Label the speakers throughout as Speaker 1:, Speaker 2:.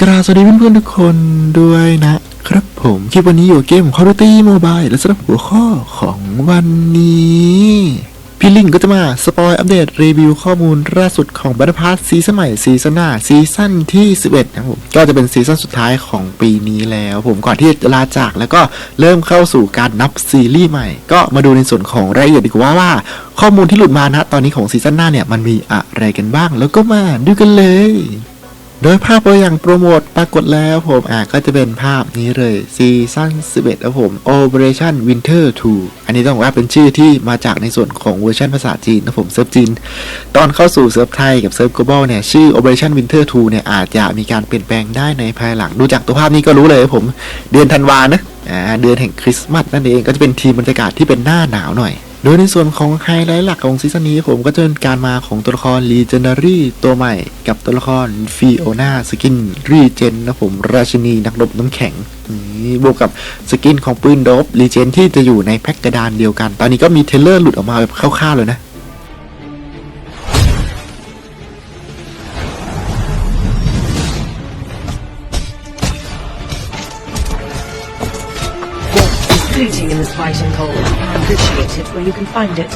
Speaker 1: กราบสวัสดีเพื่อนๆทุกคนด้วยนะครับผมคลิปวันนี้อยู่เกม Call of Duty Mobile และสำหรับหัวข้อของวันนี้พี่ลิงก็จะมาสปอยอัปเดตรีวิวข้อมูลล่าสุดของบัตพาร์ซีซั่นใหม่ซีซั่นหน้าซีซั่นที่ 11นะครับผมก็จะเป็นซีซั่นสุดท้ายของปีนี้แล้ว ผมก่อนที่จะลาจากแล้วก็เริ่มเข้าสู่การนับซีรีส์ใหม่ ก็มาดูในส่วนของรายละเอียดดีกว่าว่า ข้อมูลที่หลุดมานะตอนนี้ของซีซั่นหน้าเนี่ยมันมีอะไรกันบ้าง แล้วก็มาดูกันเลย โดยภาพตัวอย่างโปรโมทปรากฏแล้วผมอะก็จะเป็นภาพนี้เลยซีซั่น11แล้วผม Operation Winter 2 อันนี้ต้องว่าเป็นชื่อที่มาจากในส่วนของเวอร์ชันภาษาจีนนะผมเซิร์ฟจีน ตอนเข้าสู่เซิร์ฟไทยกับเซิร์ฟ global เนี่ย ชื่อ Operation Winter 2 เนี่ย อาจจะมีการเปลี่ยนแปลงได้ในภายหลัง ดูจากตัวภาพนี้ก็รู้เลยผม เดือนธันวานะอ่าเดือนแห่งคริสต์มาสนั่นเองก็จะเป็นทีมบรรยากาศที่เป็นหน้าหนาวหน่อย โดยในส่วนของไฮไลท์หลักของซีซั่นนี้ผมก็จะเป็นการมาของตัวละคร Legendary ตัวใหม่ กับตัวละครฟิโอนาสกินรีเจนนะผมราชินีนักรบน้ำแข็งนี่บวกกับสกินของปืนโดบรีเจนที่จะอยู่ในแพ็กกระดานเดียวกัน ตอนนี้ก็มีเทเลอร์หลุดออกมาแบบคร่าวๆเลยนะ
Speaker 2: looting in this fighting hole. I appreciate it where you can find it.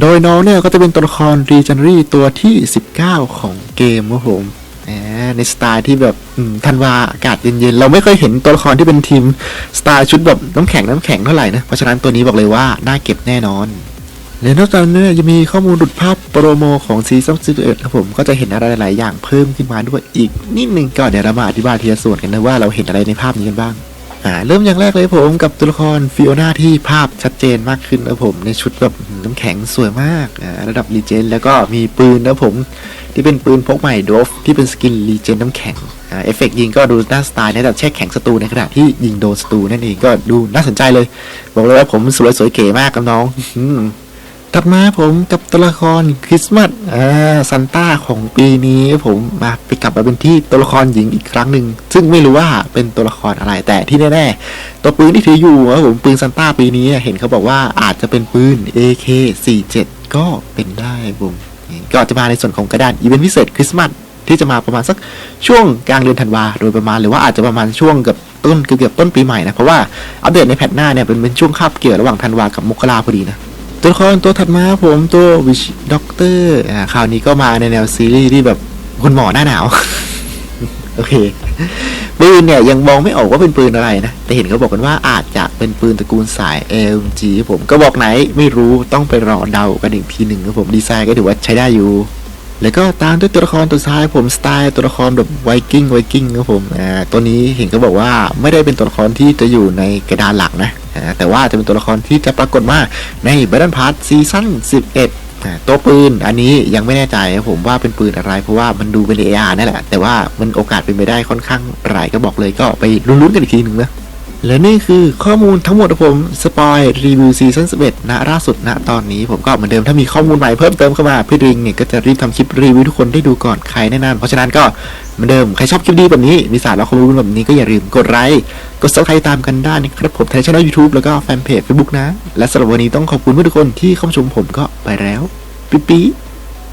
Speaker 1: โดยน้องเนี่ยก็จะเป็นตัวละคร Regenery ตัวที่ 19 ของเกมครับผมแหม ในสไตล์ที่แบบธันวาอากาศเย็นๆ เราไม่เคยเห็นตัวละครที่เป็นทีมสไตล์ชุดแบบน้ำแข็งน้ำแข็งเท่าไหร่นะ เพราะฉะนั้นตัวนี้บอกเลยว่า น่าเก็บแน่นอน และนอกจากนั้ยังมีข้อมูลหลุดภาพโปรโมของซีซั่น11ครับผมก็จะเห็นอะไรหลายอย่างเพิ่มขึ้นมาด้วยอีกนิดนึงก็เดี๋ยวเรามาอธิบายทีละส่วนกันนะว่าเราเห็นอะไรในภาพนี้กันบ้างเริ่มอย่างแรกเลยผมกับตัวละครฟิโอนาที่ภาพชัดเจนมากขึ้นนะผมในชุดแบบน้ำแข็งสวยมากระดับรีเจนแล้วก็มีปืนนะผม ที่เป็นปืนพกใหม่โดฟที่เป็นสกินรีเจนน้ำแข็งเอฟเฟกต์ยิงก็ดูน่าสไตล์นะแต่แช่แข็งศัตรูในขณะที่ยิงโดนศัตรูนั่นเองก็ดูน่าสนใจเลย บอกเลยว่าผมสวยสวยเก๋มากกับน้องถัดมาผมกับตัวละครคริสต์มาสอ่าซันต้าของปีนี้ผมมาไปกลับมาเป็นที่ตัวละครหญิงอีกครั้งหนึ่งซึ่งไม่รู้ว่าเป็นตัวละครอะไรแต่ที่แน่ๆตัวปืนที่ถืออยู่ครับผมปืนซันต้าปีนี้เห็นเขาบอกว่าอาจจะเป็นปืน AK47 ก็เป็นได้ผม ก็จะมาในส่วนของกระดานอีเวนต์พิเศษคริสต์มาสที่จะมาประมาณสักช่วงกลางเดือนธันวาโดยประมาณหรือว่าอาจจะประมาณช่วงเกับต้นเกือบๆต้นปีใหม่นะเพราะว่าอัปเดตในแพทหน้าเนี่ยเป็นเป็นช่วงคาบเกี่ยวระหว่างธันวากับมกราพอดีนะตัวละครตัวถัดมาผมตัววิชด็อกเตอร์อ่าคราวนี้ก็มาในแนวซีรีส์ที่แบบคุณหมอหน้าหนาว โอเค ปืนเนี่ยยังมองไม่ออกว่าเป็นปืนอะไรนะ แต่เห็นเขาบอกกันว่าอาจจะเป็นปืนตระกูลสาย LG ผมก็บอกไหนไม่รู้ต้องไปรอเดากันอีกทีหนึ่งครับผมดีไซน์ก็ถือว่าใช้ได้อยู่ แล้วก็ตามด้วยตัวละครตัวท้ายผมสไตล์ตัวละครแบบไวกิ้งไวกิ้งครับผมอ่าตัวนี้เห็นเขาบอกว่าไม่ได้เป็นตัวละครที่จะอยู่ในกระดานหลักนะแต่ว่าจะเป็นตัวละครที่จะปรากฏมาใน Battle Pass ซีซั่น11อ่า ตัวปืนอันนี้ยังไม่แน่ใจผมว่าเป็นปืนอะไร เพราะว่ามันดูเป็น AR นั่นแหละ แต่ว่ามันโอกาสเป็นไปได้ค่อนข้างหลายก็บอกเลยก็ไปลุ้นๆกันอีกทีหนึ่งนะและนี่คือข้อมูลทั้งหมดของผมสปอยรีวิวซีซั่น11นะล่าสุดนะตอนนี้ผมก็เหมือนเดิมถ้ามีข้อมูลใหม่เพิ่มเติมเข้ามาพี่ริงเนี่ยก็จะรีบทำคลิปรีวิวทุกคนได้ดูก่อนใครแน่นอนเพราะฉะนั้นก็เหมือนเดิมใครชอบคลิปดีแบบนี้มีสาระความรู้แบบนี้ก็อย่าลืมกดไลค์ กดซับสไครต์ตามกันได้นะครับผมทางช่องยูทูบแล้วก็แฟนเพจ Facebook นะ และสำหรับวันนี้ต้องขอบคุณทุกคนที่เข้ามาชมผมก็ไปแล้วปิ๊ปปี้